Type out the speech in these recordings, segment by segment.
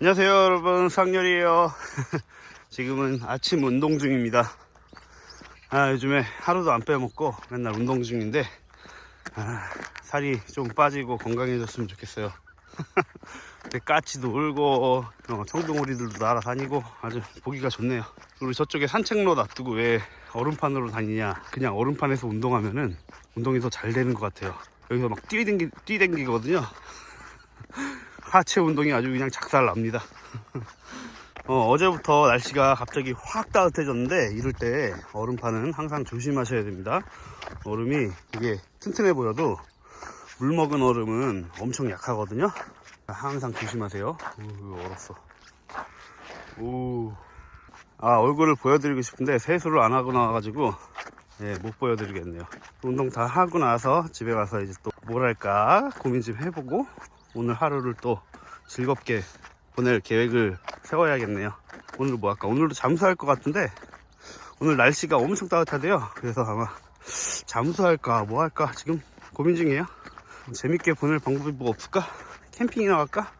안녕하세요 여러분. 상렬이에요. 지금은 아침 운동 중입니다. 아 요즘에 하루도 안 빼먹고 맨날 운동 중인데 아, 살이 좀 빠지고 건강해졌으면 좋겠어요. 까치도 울고 어, 청둥오리들도 날아다니고 아주 보기가 좋네요. 그리고 저쪽에 산책로 놔두고 왜 얼음판으로 다니냐. 그냥 얼음판에서 운동하면은 운동이 더 잘 되는 것 같아요. 여기서 막 뛰댕기, 뛰댕기거든요 하체 운동이 아주 그냥 작살 납니다. 어, 어제부터 날씨가 갑자기 확 따뜻해졌는데 이럴 때 얼음판은 항상 조심하셔야 됩니다. 얼음이 이게 튼튼해 보여도 물 먹은 얼음은 엄청 약하거든요. 항상 조심하세요. 우, 얼었어. 오. 아, 얼굴을 보여드리고 싶은데 세수를 안 하고 나와가지고 예, 못 보여드리겠네요. 운동 다 하고 나서 집에 가서 이제 또뭘 할까 고민 좀 해보고 오늘 하루를 또 즐겁게 보낼 계획을 세워야겠네요. 오늘 뭐 할까? 오늘도 잠수할 것 같은데 오늘 날씨가 엄청 따뜻하대요. 그래서 아마 잠수할까 뭐 할까 지금 고민 중이에요. 재밌게 보낼 방법이 뭐 없을까? 캠핑이나 갈까?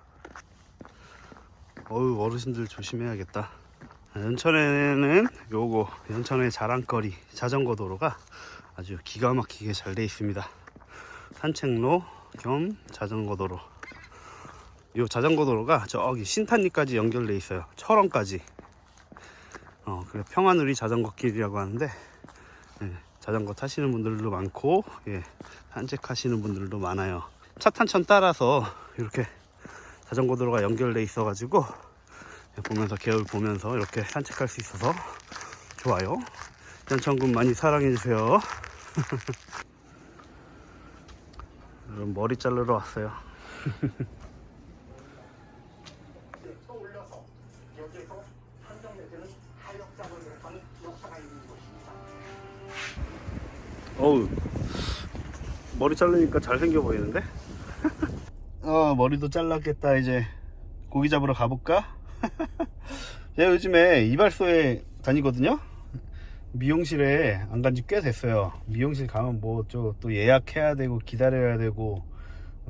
어우 어르신들 조심해야겠다. 연천에는 요거 연천의 자랑거리 자전거 도로가 아주 기가 막히게 잘 돼 있습니다. 산책로 겸 자전거 도로. 이 자전거 도로가 저기 신탄리까지 연결돼 있어요. 철원까지. 어, 그래 평안우리 자전거 길이라고 하는데 예, 자전거 타시는 분들도 많고 예, 산책하시는 분들도 많아요. 차탄천 따라서 이렇게 자전거 도로가 연결돼 있어 가지고 예, 보면서 개울 보면서 이렇게 산책할 수 있어서 좋아요. 연천군 많이 사랑해 주세요. 여러분 머리 자르러 왔어요. 어우 머리 자르니까 잘생겨 보이는데? 어 머리도 잘랐겠다 이제. 고기 잡으러 가볼까? 제가 요즘에 이발소에 다니거든요? 미용실에 안 간 지 꽤 됐어요. 미용실 가면 뭐또 예약해야 되고 기다려야 되고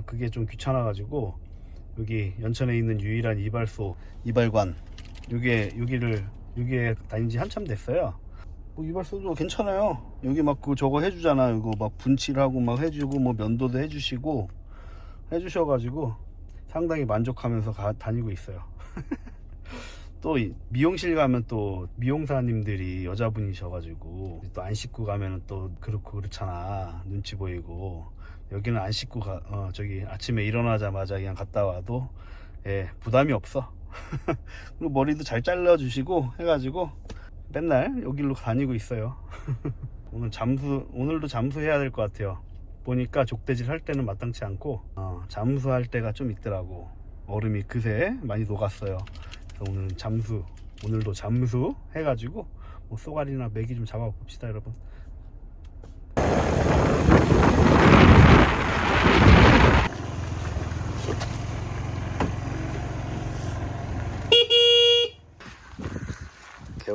그게 좀 귀찮아 가지고 여기 연천에 있는 유일한 이발소 이발관 여기에 여기를 여기에 다닌 지 한참 됐어요 뭐 이발소도 괜찮아요. 여기 막 그 저거 해주잖아. 이거 막 분칠하고 막 해주고 뭐 면도도 해주시고 해주셔가지고 상당히 만족하면서 가, 다니고 있어요. 또이 미용실 가면 또 미용사님들이 여자분이셔가지고 또 안 씻고 가면은 또 그렇고 그렇잖아. 눈치 보이고 여기는 안 씻고 가, 어, 저기 아침에 일어나자마자 그냥 갔다 와도 예, 부담이 없어. 그리고 머리도 잘 잘라주시고 해가지고 맨날 여기로 다니고 있어요. 오늘 잠수 오늘도 잠수해야 될 것 같아요. 보니까 족대질 할 때는 마땅치 않고 어, 잠수할 때가 좀 있더라고. 얼음이 그새 많이 녹았어요. 그래서 오늘은 잠수 오늘도 잠수 해가지고 뭐 쏘가리나 메기 좀 잡아 봅시다, 여러분.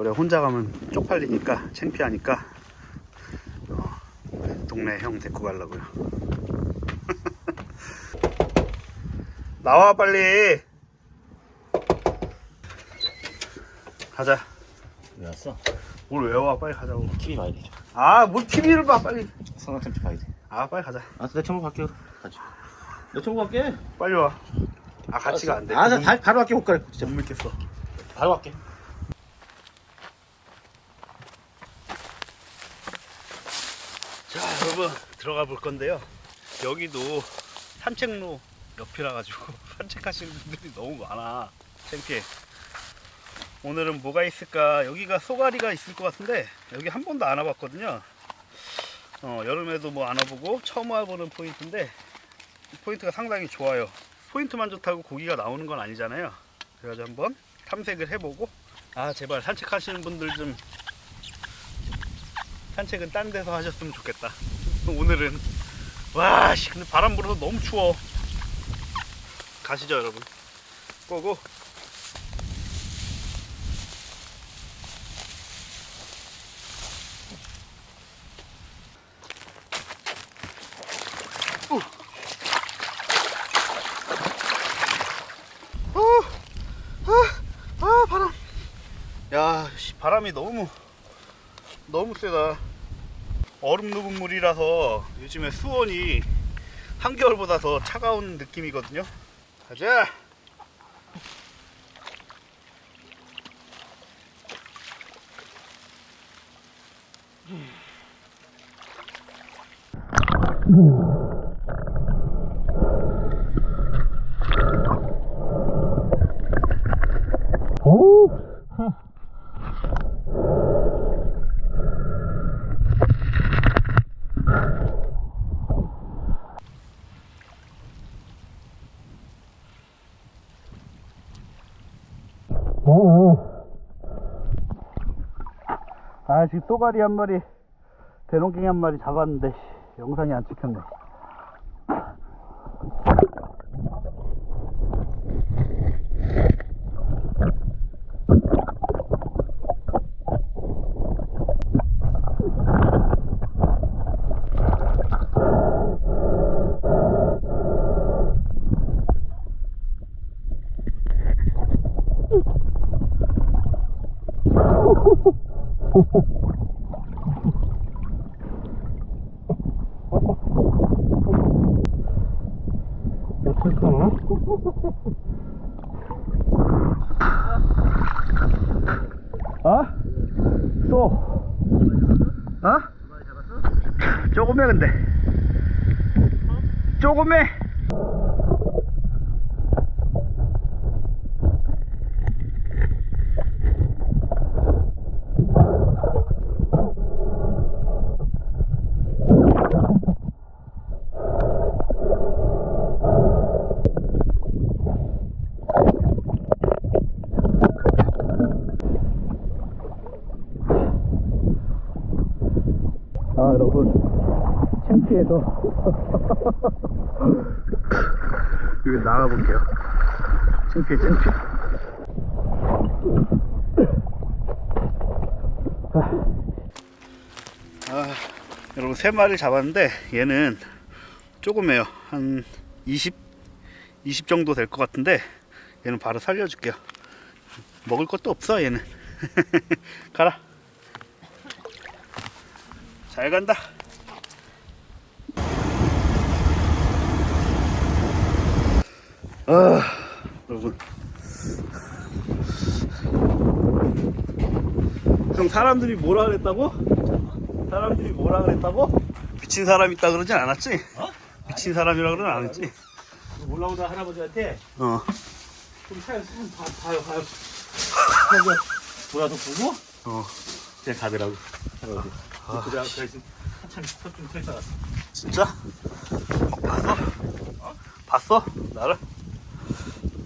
겨울에 혼자 가면 쪽팔리니까 창피하니까 어, 동네 형 데리고 가려고요 나와 빨리 가자 왜 왔어? 뭘 외워 빨리 가자고 TV 봐야 되죠. 아뭘 TV를 봐 빨리 성악tem치 봐야 돼. 아 빨리 가자 알았어, 내 천국 갈게. 가지. 내 천국 갈게. 빨리 와아 같이 가 안돼 아, 나 다, 바로 갈게, 못 가래. 진짜. 못 믿겠어 바로 갈게. 자 여러분 들어가 볼 건데요. 여기도 산책로 옆이라 가지고 산책하시는 분들이 너무 많아. 창피해. 오늘은 뭐가 있을까? 여기가 쏘가리가 있을 것 같은데 여기 한 번도 안 와봤거든요. 어, 여름에도 뭐 안 와보고 처음 와보는 포인트인데 포인트가 상당히 좋아요. 포인트만 좋다고 고기가 나오는 건 아니잖아요. 그래가지고 한번 탐색을 해보고 아 제발 산책하시는 분들 좀 산책은 딴 데서 하셨으면 좋겠다. 오늘은. 와씨 근데 바람 불어서 너무 추워. 가시죠 여러분. 고고. 아, 바람이 너무 너무 세다. 얼음 녹은 물이라서 요즘에 수온이 한겨울보다 더 차가운 느낌이거든요. 가자. 아 지금 쏘가리 한 마리 대롱갱이 한 마리 잡았는데 씨, 영상이 안 찍혔네 어떡하나? 어? 또? 어? 조금해 근데 조금해 아 여러분 창피해서 여기 나가볼게요 창피해 창피해. 아, 여러분 세 마리를 잡았는데 얘는 조금해요. 한 20, 20 정도 될 것 같은데 얘는 바로 살려줄게요. 먹을 것도 없어 얘는. 가라. 잘 간다. 아, 여러분. 형 사람들이 뭐라 그랬다고? 사람들이 뭐라 그랬다고? 미친 사람 있다 그러진 않았지? 어? 미친 사람이라 그러진 않았지? 올라오다 할아버지한테 어. 좀 사연 좀 봐, 봐요 봐요 하고 보라도 보고 어. 그냥 가더라고 할아버지 그래 그래서 한참 좀서 있다가 진짜? 어, 봤어? 봤어? 나를?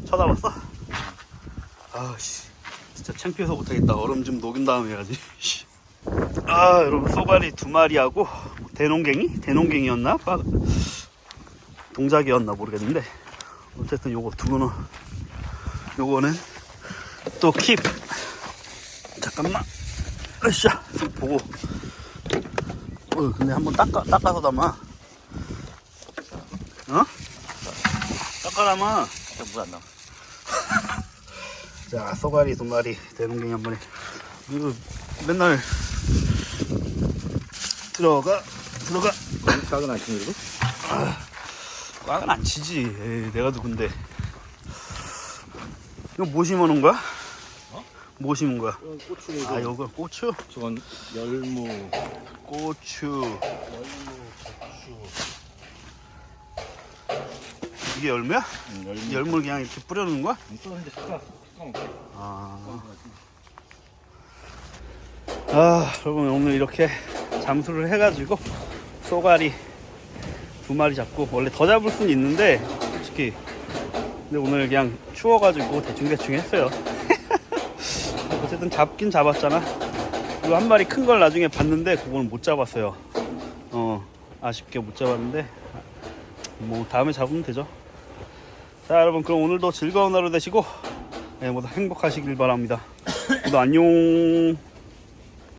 쳐다봤어? 아씨 진짜 창피해서 못하겠다 얼음 좀 녹인 다음에 해야지 씨. 아 여러분 쏘가리 두 마리하고 대농갱이? 대농갱이었나? 빠- 동작이었나 모르겠는데 어쨌든 요거 두고는 요거는 또 킵 잠깐만 으쌰 좀 보고 어, 근데 한번 닦아, 닦아서 담아. 어? 닦아 담아. 물안 나와 자, 두 마리, 대농갱이 한 마리. 이거 맨날 들어가, 들어가. 작은 안 치는 거 꽉은 안 치지. 에이, 내가 누군데. 이거 뭐 심어놓은 거야? 어? 뭐 심은 거야? 고추 아, 요거 고추? 저건 열무 고추. 이게 열매야? 음, 열무 열무를 그냥 이렇게 뿌려놓는 거야? 쏘는데 숟가락 숟가락 아. 아, 여러분 오늘 이렇게 잠수를 해가지고 쏘가리 두 마리 잡고 원래 더 잡을 수는 있는데 솔직히 근데 오늘 그냥 추워가지고 대충 대충 했어요. 어쨌든 잡긴 잡았잖아. 그리고 한 마리 큰 걸 나중에 봤는데 그거는 못 잡았어요. 어, 아쉽게 못 잡았는데 뭐 다음에 잡으면 되죠. 자, 여러분 그럼 오늘도 즐거운 하루 되시고 네, 모두 행복하시길 바랍니다. 모두 안녕.